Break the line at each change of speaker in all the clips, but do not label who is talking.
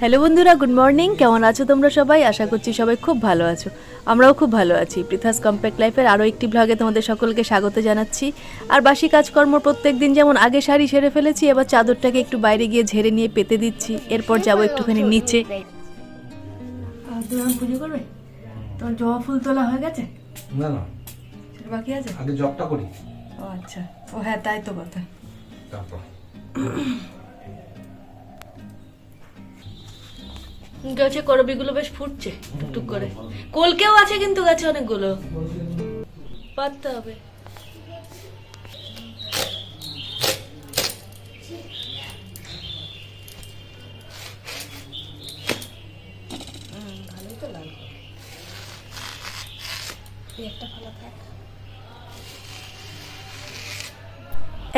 Hello বন্ধুরা good morning কেমন আছো তোমরা সবাই? আশা করছি সবাই খুব ভালো আছো। আমরাও খুব ভালো আছি। পৃথাস কম্প্যাক্ট লাইফের আরও একটি ব্লগে তোমাদের সকলকে স্বাগত জানাচ্ছি। আর বাসি কাজকর্ম প্রত্যেক দিন যেমন আগে শাড়ি সেরে ফেলেছি এবার চাদরটাকে একটু বাইরে গিয়ে ঝেড়ে নিয়ে পেতে দিচ্ছি। এরপর যাব একটুখানি নিচে। পুজো করবে? তোমার জবা ফুল তোলা হয়ে গেছে?
না না।
বাকি আছে?
আগে জবটা করি।
ও আচ্ছা। ও হ্যাঁ তাই তো কথা।
তারপর।
গাছে করবিগুলো বেশ ফুটছে টুকটুক করে। কলকেও আছে কিন্তু গাছে অনেকগুলো। পাততে হবে।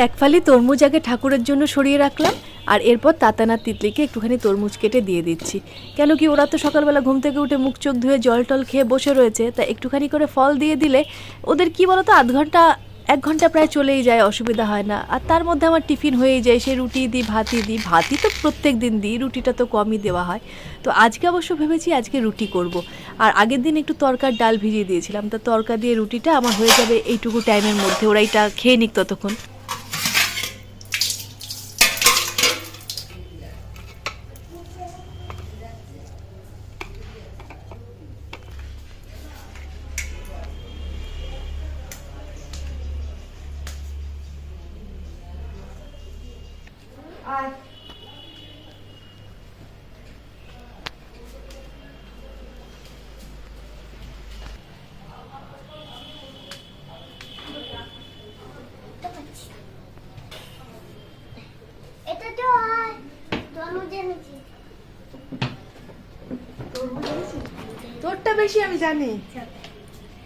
এক ফালি তরমুজ আগে ঠাকুরের জন্য সরিয়ে রাখলাম আর এরপর তাতানা তিতলিকে একটুখানি তরমুজ কেটে দিয়ে দিচ্ছি। কেন কি ওরা তো সকালবেলা ঘুম থেকে উঠে মুখ চোখ ধুয়ে জল টল খেয়ে বসে রয়েছে, তা একটুখানি করে ফল দিয়ে দিলে ওদের কি বলতো, আধ ঘণ্টা, এক ঘণ্টা প্রায় চলেই যায়, অসুবিধা হয় না। আর তার মধ্যে আমার টিফিন হয়েই যায়, সে রুটি দিই, ভাতই দিই, ভাতই তো প্রত্যেক দিন দিই, রুটিটা তো কমই দেওয়া হয়। তো আজকে অবশ্য ভেবেছি আজকে রুটি করব। আর আগের দিন একটু তরকার ডাল ভিজিয়ে দিয়েছিলাম, তা তরকা দিয়ে রুটিটা আমার হয়ে যাবে এইটুকু টাইমের মধ্যে, ওরা এটা খেয়ে নিক ততক্ষণ।
এটা তো আর তরমুজ এনেছি
তোরটা বেশি আমি জানি।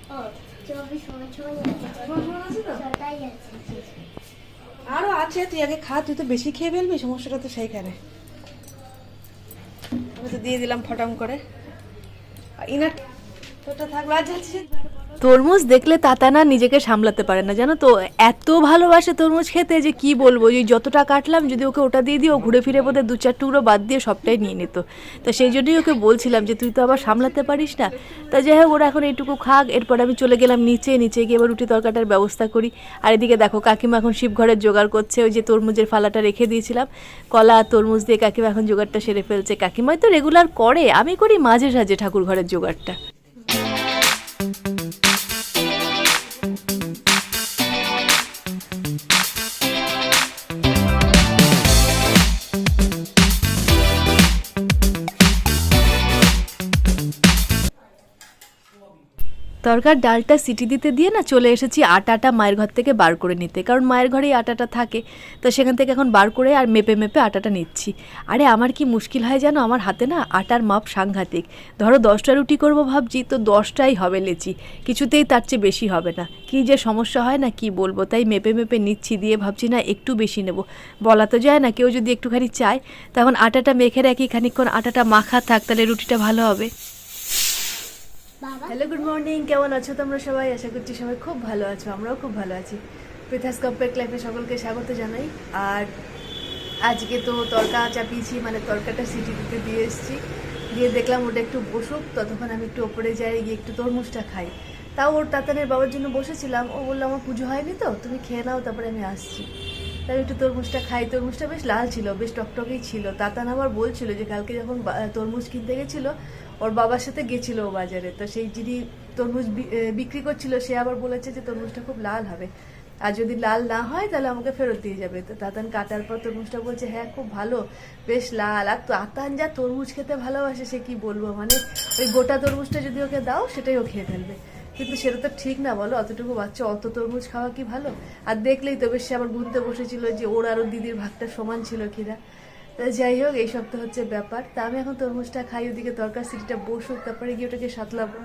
ও চব্বিশ আছে ছটাই
আরও আছে, তুই আগে খা, তুই তো বেশি খেয়ে ফেলবি, সমস্যাটা তো সেইখানে। আমি তো দিয়ে দিলাম ফটাম করে। ইনার তোরটা থাকল আর
তরমুজ দেখলে তাতানা নিজেকে সামলাতে পারে না, জানো তো? এত ভালোবাসে তরমুজ খেতে যে কি বলব? যে যতটা কাটলাম, যদি ওকে ওটা দিয়ে দিই, ও ঘুরে ফিরে বোধহয় দু চার টুকরো বাদ দিয়ে সবটাই নিয়ে নিত। তো সেই জন্যই ওকে বলছিলাম যে, তুই তো আবার সামলাতে পারিস না? তা যাই হোক, ওরা এখন এইটুকু খাক। এরপর আমি চলে গেলাম নিচে নিচে গিয়ে এবার রুটি তরকাটার ব্যবস্থা করি। আর এদিকে দেখো, কাকিমা এখন শিবঘরের জোগাড় করছে। ওই যে তরমুজের ফালাটা রেখে দিয়েছিলাম। কলা, তরমুজ দিয়ে কাকিমা এখন জোগাড়টা সেরে ফেলছে। কাকিমাই তো রেগুলার করে। আমি করি মাঝে সাঝে ঠাকুর ঘরের জোগাড়টা। Thank you. তরকার ডালটা সিটি দিতে দিয়ে না চলে এসেছি আটাটা মায়ের ঘর থেকে বার করে নিতে। কারণ মায়ের ঘরেই আটাটা থাকে, তো সেখান থেকে এখন বার করে আর মেপে মেপে আটাটা নিচ্ছি। আরে আমার কি মুশকিল হয় জানো? আমার হাতে না আটার মাপ সাংঘাতিক। ধরো দশটা রুটি করব ভাবছি, তো দশটাই হবে লেচি। কিছুতেই তার চেয়ে বেশি হবে না। কি যে সমস্যা হয় না, কি বলব? তাই মেপে মেপে নিচ্ছি দিয়ে ভাবছি না একটু বেশি নেব। বলা তো যায় না, কেউ যদি একটুখানি চায়, তখন আটাটা মেখে রাখি, খানিকক্ষণ আটাটা মাখা থাক, তাহলে রুটিটা ভালো হবে। হ্যালো গুড মর্নিং কেমন আছো তোমরা সবাই? আশা করছি সবাই খুব ভালো আছো, আমরাও খুব ভালো আছি। পৃথাস কম্প্যাক্ট লাইফে সকলকে স্বাগত জানাই। আর আজকে তো তরকা চাপিয়েছি মানে তরকাটা সিটি দিতে দিয়ে এসেছি। দিয়ে দেখলাম ওটা একটু বসুক, ততক্ষণ আমি একটু ওপরে যাই, গিয়ে একটু তরমুজটা খাই। তাও ওর তাতানের বাবার জন্য বসেছিলাম, ও বলল, আমার পুজো হয়নি তো, তুমি খেয়ে নাও, তারপরে আমি আসছি। তাই একটু তরমুজটা খাই। তরমুজটা বেশ লাল ছিল, বেশ টকটকেই ছিল। তাতান আবার বলছিল যে, কালকে যখন তরমুজ কিনতে গেছিল, ওর বাবার সাথে গেছিল ও বাজারে। তো সেই যিনি তরমুজ বিক্রি করছিল, সে আবার বলেছে যে, তরমুজটা খুব লাল হবে। আর যদি লাল না হয়, তাহলে আমাকে ফেরত দিয়ে যাবে। তো তাতান কাটার পর তরমুজটা বলছে হ্যাঁ খুব ভালো, বেশ লাল। আর তাতান যা তরমুজ খেতে ভালোবাসে, সে কি বলব? মানে ওই গোটা তরমুজটা যদি ওকে দাও, সেটাই ও খেয়ে ফেলবে। কিন্তু সেটা তো ঠিক না, বলো। অতটুকু বাচ্চা অত তরমুজ খাওয়া কি ভালো? আর দেখলেই তো বেশ সে আবার গুনতে বসেছিল যে ওর আরও দিদির ভাগটা সমান ছিল কিনা। তা যাই হোক, এই তো হচ্ছে ব্যাপার। তা আমি এখন তরমুজটা খাই, ওদিকে তরকার সিটিটা বসুক, তারপরে গিয়ে ওটাকে সাতলাবো।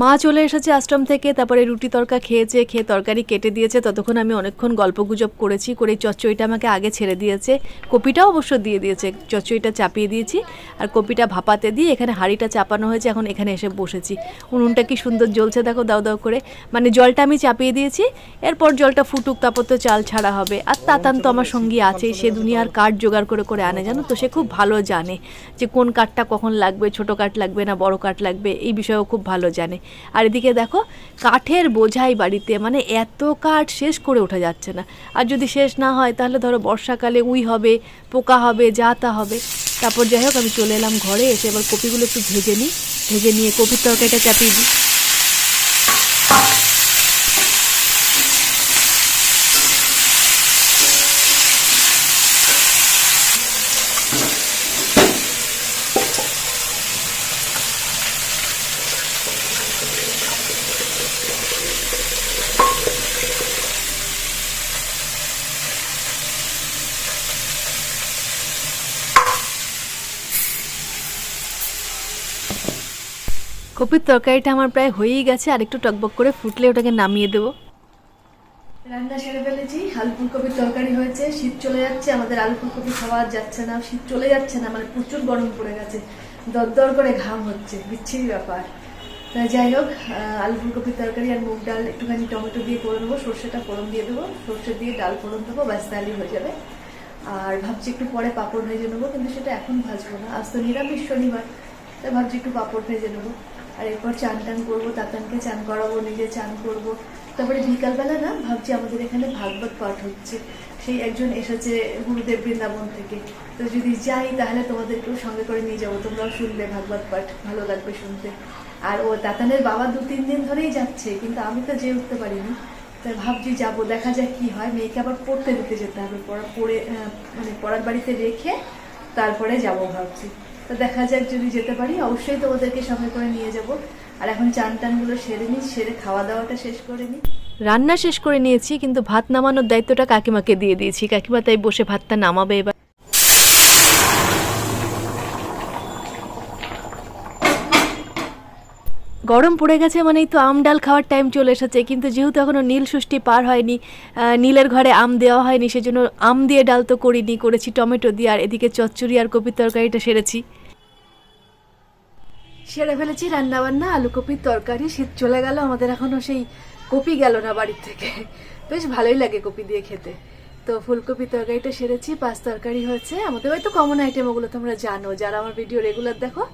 মা চলে এসেছে আশ্রম থেকে, তারপরে রুটি তরকা খেয়েছে, খেয়ে তরকারি কেটে দিয়েছে। ততক্ষণ আমি অনেকক্ষণ গল্প গুজব করেছি, করে এই চচ্চড়িটা আমাকে আগে ছেড়ে দিয়েছে। কপিটাও অবশ্য দিয়ে দিয়েছে, চচ্চড়িটা চাপিয়ে দিয়েছি। আর কপিটা ভাপাতে দিয়ে এখানে হাঁড়িটা চাপানো হয়েছে, এখন এখানে এসে বসেছি। উনুনটা কি সুন্দর জ্বলছে, দেখো, দাও দাও করে। মানে জলটা আমি চাপিয়ে দিয়েছি, এরপর জলটা ফুটুক, তারপর তো চাল ছাড়া হবে। আর তাতান তো আমার সঙ্গী আছে সে দুনিয়ার কাঠ জোগাড় করে করে আনে, জানো তো, সে খুব ভালো জানে যে কোন কাঠটা কখন লাগবে, ছোট কাঠ লাগবে না, বড় কাঠ লাগবে, এই বিষয়েও খুব ভালো জানে। আর এদিকে দেখো, কাঠের বোঝাই বাড়িতে মানে এত কাঠ শেষ করে ওঠা যাচ্ছে না। আর যদি শেষ না হয়, তাহলে ধরো বর্ষাকালে উই হবে, পোকা হবে যা তা হবে। তারপর যাই হোক, আমি চলে এলাম ঘরে, এসে এবার কপিগুলো একটু ভেজে নিই। ভেজে নিয়ে কপির তরকারিটা চাপিয়ে দিই। কপির তরকারিটা আমার প্রায় হয়েই গেছে, আর একটু টকবক করে ফুটলে ওটাকে নামিয়ে দেবো। রান্না সেরে ফেলেছি, আলু ফুলকপির তরকারি হয়েছে, শীত চলে যাচ্ছে, আমাদের আলু ফুলকপি খাওয়া যাচ্ছে না, শীত চলে যাচ্ছে না মানে প্রচুর গরম পড়ে গেছে, দরদর করে ঘাম হচ্ছে, বিচ্ছিরি ব্যাপার। তা যাই হোক আলু ফুলকপির তরকারি আর মুগ ডাল, একটুখানি টমেটো দিয়ে করে নেব সর্ষেটা ফোড়ন দিয়ে দেবো, সর্ষে দিয়ে ডাল ফোড়ন দেবো, ব্যাস, তাহলেই হয়ে যাবে। আর ভাবছি একটু পরে পাঁপড় ভেজে নেব, কিন্তু সেটা এখন ভাজবো না, আজ তো নিরামিষ শনিবার, তাই ভাবছি একটু পাঁপড় ভেজে নেব। আর এরপর চান টান করব, তাতানকে চান করাবো, নিজে চান করব। তারপরে বিকালবেলা না, ভাবছি আমাদের এখানে ভাগবত পাঠ হচ্ছে। সেই একজন এসেছে গুরুদেব বৃন্দাবন থেকে। তো যদি যাই, তাহলে তোমাদেরকেও সঙ্গে করে নিয়ে যাব। তোমরাও শুনবে ভাগবত পাঠ, ভালো লাগবে শুনতে। আর ও তাতানের বাবা দু তিন দিন ধরেই যাচ্ছে, কিন্তু আমি তো যেয়ে উঠতে পারিনি। তাই ভাবছি যাব, দেখা যাক কি হয়। মেয়েকে আবার পড়তে দিতে যেতে হবে। পড়া, পড়ে মানে পড়ার বাড়িতে রেখে তারপরে যাব ভাবছি। তো দেখা যাক যদি যেতে পারি, অবশ্যই তো ওদেরকে সঙ্গে করে নিয়ে যাব। আর এখন চান টানগুলো সেরে নিই, সেরে খাওয়া দাওয়াটা শেষ করে নিই। রান্না শেষ করে নিয়েছি, কিন্তু ভাত নামানোর দায়িত্বটা কাকিমাকে দিয়ে দিয়েছি। কাকিমা তাই বসে ভাতটা নামাবে এবার। গরম পড়ে গেছে মানেই তো আম ডাল খাওয়ার টাইম চলে এসেছে, কিন্তু যেহেতু এখনও নীল ষষ্ঠী পার হয়নি নীলের ঘরে আম দেওয়া হয়নি, সেজন্য আম দিয়ে ডাল তো করিনি, করেছি টমেটো দিয়ে, আর এদিকে চচ্চড়ি আর কপির তরকারিটা সেরেছি। সেরে ফেলেছি রান্নাবান্না, আলু কপির তরকারি, শীত চলে গেল, আমাদের এখনও সেই কপি গেল না বাড়ির থেকে। বেশ ভালোই লাগে কপি দিয়ে খেতে। তো ফুলকপি তরকারিটা সেরেছি, পাঁচ তরকারি হয়েছে, আমাদের বাড়িতে কমন আইটেম ওগুলো তোমরা জানো, যারা আমার ভিডিও রেগুলার দেখো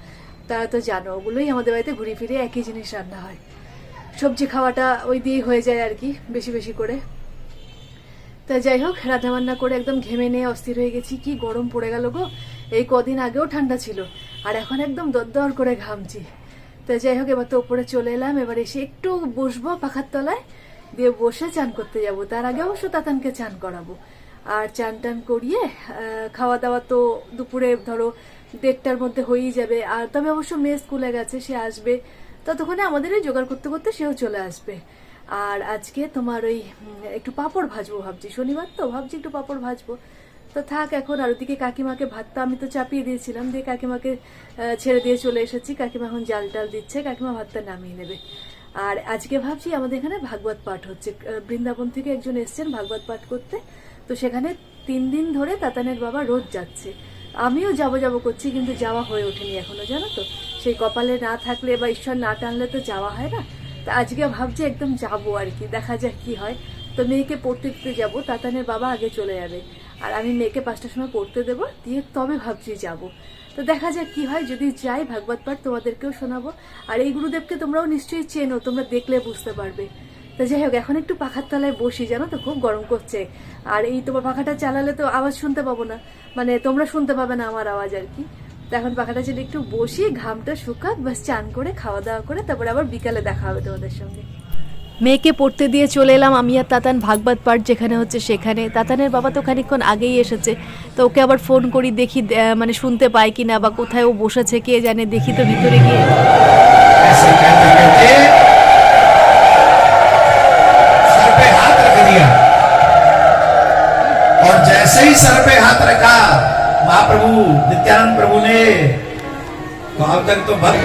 তারা তো জানো, ওগুলোই আমাদের বাড়িতে ঘুরে ফিরে একই জিনিস রান্না হয়। সবজি খাওয়াটা ওই দিয়েই হয়ে যায় আর কি, বেশি বেশি করে। তা যাই হোক রান্না বান্না করে একদম ঘেমে নিয়ে অস্থির হয়ে গেছি। কি গরম পড়ে গেল গো, এই কদিন আগেও ঠান্ডা ছিল, আর এখন একদম দরদর করে ঘামছি। তা যাই হোক, এবার তো উপরে চলে এলাম, এবার এসে একটু বসবো পাখার তলায়, দিয়ে বসে চান করতে যাব। তার আগে অবশ্য তাতানকে চান করাবো। আর চান টান করিয়ে খাওয়া দাওয়া তো দুপুরে ধরো দেড়টার মধ্যে হয়েই যাবে। আর তবে অবশ্য মেয়ে স্কুলে গেছে, সে আসবে। ততক্ষণে আমাদের জোগাড় করতে করতে সেও চলে আসবে। আর আজকে তোমার ওই একটু পাঁপড় ভাজবো ভাবছি। শনিবার তো, ভাবছি একটু পাঁপড় ভাজবো। তো থাক এখন, আর ওদিকে কাকিমাকে ভাতটা আমি তো চাপিয়ে দিয়েছিলাম। দিয়ে কাকিমাকে ছেড়ে দিয়ে চলে এসেছি। কাকিমা এখন জাল টাল দিচ্ছে, কাকিমা ভাতটা নামিয়ে নেবে। আর আজকে ভাবছি আমাদের এখানে ভাগবত পাঠ হচ্ছে। বৃন্দাবন থেকে একজন এসছেন ভাগবত পাঠ করতে। তো সেখানে তিন দিন ধরে তাতানের বাবা রোজ যাচ্ছে। আমিও যাব যাব করছি, কিন্তু যাওয়া হয়ে ওঠেনি এখনও, জানো তো? সেই কপালে না থাকলে বা ঈশ্বর না টানলে তো যাওয়া হয় না? তা আজকে ভাবছি একদম যাব আর কি, দেখা যাক কি হয়। তো মেয়েকে পড়তে দিতে যাব, তাতানের বাবা আগে চলে যাবে। আর আমি মেয়েকে পাঁচটার সময় পড়তে দেবো, দিয়ে তবে ভাবছি যাব। তো দেখা যাক কি হয়, যদি যাই ভাগবত পাঠ তোমাদেরকেও শোনাবো। আর এই গুরুদেবকে তোমরাও নিশ্চয়ই চেনো, তোমরা দেখলে বুঝতে পারবে। তো যাই হোক, এখন একটু পাখার তলায় বসি, জানো তো, খুব গরম করছে। আর এই তোমার পাখাটা চালালে তো আওয়াজ শুনতে পাবো না। মানে তোমরা শুনতে পাবে না আমার আওয়াজ আর কি। তো এখন পাখাটা ছেড়ে একটু বসি, ঘামটা শুকাক বাস চান করে খাওয়া দাওয়া করে, তারপরে আবার বিকালে দেখা হবে তোমাদের সঙ্গে। মেয়েকে পড়তে দিয়ে চলে এলাম আমি আর তাতান ভাগবত পাঠ যেখানে হচ্ছে সেখানে। তাতানের বাবা তো খানিকক্ষণ আগেই এসেছে, তো ওকে আবার ফোন করি, দেখি মানে শুনতে পায় কিনা বা কোথায় ও বসেছে, কে জানে, দেখি তো ভিতরে গিয়ে।
जैसे ही सर पे हाथ रखा। महाप्रभु नित्यानंद प्रभु ने। वहाँ तक तो बस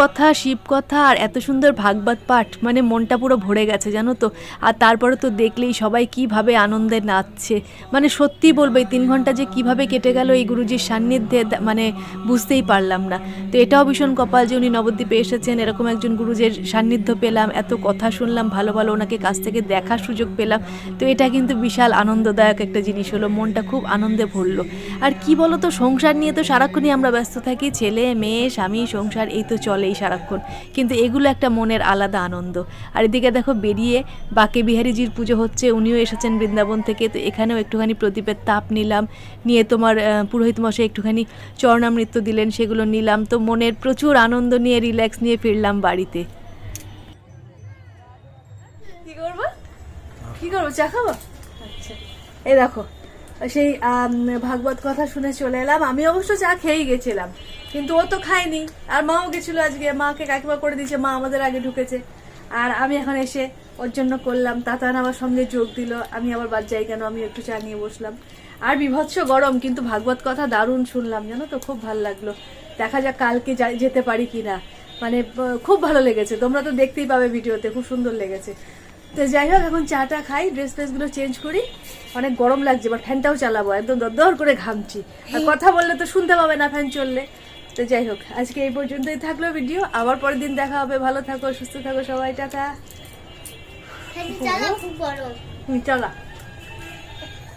কথা শিব কথা আর এত সুন্দর ভাগবত পাঠ মানে মনটা পুরো ভরে গেছে, জানো তো? আর তারপরে তো দেখলেই সবাই কীভাবে আনন্দে নাচছে। মানে সত্যি বলব তিন ঘণ্টা যে কীভাবে কেটে গেল এই গুরুজির সান্নিধ্যে মানে বুঝতেই পারলাম না। তো এটাও ভীষণ কপাল যে উনি নবদ্বীপে এসেছেন, এরকম একজন গুরুজের সান্নিধ্য পেলাম, এত কথা শুনলাম, ভালো ভালো ওনাকে কাছ থেকে দেখার সুযোগ পেলাম। তো এটা কিন্তু বিশাল আনন্দদায়ক একটা জিনিস হলো, মনটা খুব আনন্দে ভরলো। আর কি বলো তো সংসার নিয়ে তো সারাক্ষণই আমরা ব্যস্ত থাকি, ছেলে, মেয়ে, স্বামী, সংসার, এই তো চলেই সারাক্ষণ। কিন্তু এগুলো একটা মনের আলাদা আনন্দ। আর এদিকে দেখো বেরিয়ে বাকে বিহারীজির পুজো হচ্ছে, উনিও এসেছেন বৃন্দাবন থেকে, তো এখানেও একটুখানি প্রদীপের তাপ নিলাম। নিয়ে তোমার পুরোহিত মশাই একটুখানি চরণামৃত্য দিলেন, সেগুলো নিলাম। তো মনের প্রচুর আনন্দ নিয়ে, রিল্যাক্স নিয়ে ফিরলাম বাড়িতে। কি করব? কি করব? চা খাব? আচ্ছা। এই দেখো সেই ভাগবত কথা শুনে চলে এলাম। আমি অবশ্য চা খেয়েই গেছিলাম, কিন্তু ও তো খায়নি। আর মাও গেছিল আজকে। মাকে কাকিমা করে দিয়েছে। মা আমাদের আগে ঢুকেছে। আর আমি এখন এসে ওর জন্য করলাম। তাতান আমার সঙ্গে যোগ দিল। আমি আবার বাদ যাই কেন? আমি একটু চা নিয়ে বসলাম। আর বিভৎস গরম, কিন্তু ভাগবত কথা দারুণ শুনলাম। জানো তো, খুব ভালো লাগল। দেখা যাক কালকে যেতে পারি কিনা। মানে খুব ভালো লেগেছে। তোমরা তো দেখতেই পাবে ভিডিওতে। খুব সুন্দর লেগেছে। তো যাই হোক এখন চাটা খাই ড্রেস ফ্রেসগুলো চেঞ্জ করি। অনেক গরম লাগছে এবার ফ্যানটাও চালাবো একদম দরদর করে ঘামছি। আর কথা বললে তো শুনতে পাবে না ফ্যান চললে। তো যাই হোক আজকে এই পর্যন্তই থাকল ভিডিও আবার পরের দিন দেখা হবে। ভালো থাকো সুস্থ থাকো সবাই টাটা।
বড়
হুম, চলা।